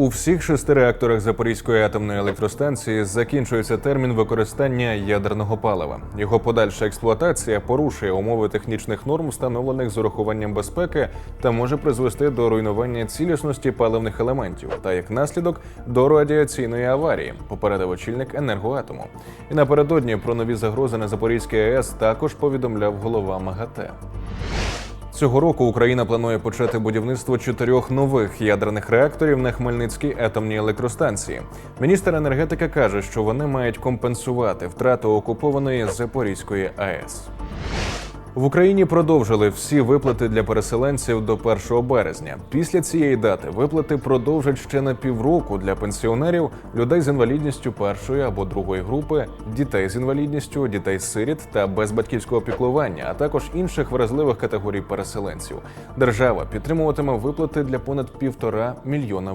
У всіх шести реакторах Запорізької атомної електростанції закінчується термін використання ядерного палива. Його подальша експлуатація порушує умови технічних норм, встановлених з урахуванням безпеки, та може призвести до руйнування цілісності паливних елементів та як наслідок до радіаційної аварії, попередив очільник енергоатому. І напередодні про нові загрози на Запорізькій АЕС також повідомляв голова МАГАТЕ. Цього року Україна планує почати будівництво чотирьох нових ядерних реакторів на Хмельницькій атомній електростанції. Міністр енергетики каже, що вони мають компенсувати втрату окупованої Запорізької АЕС. В Україні продовжили всі виплати для переселенців до 1 березня. Після цієї дати виплати продовжать ще на півроку для пенсіонерів, людей з інвалідністю першої або другої групи, дітей з інвалідністю, дітей з сиріт та без батьківського піклування, а також інших вразливих категорій переселенців. Держава підтримуватиме виплати для понад півтора мільйона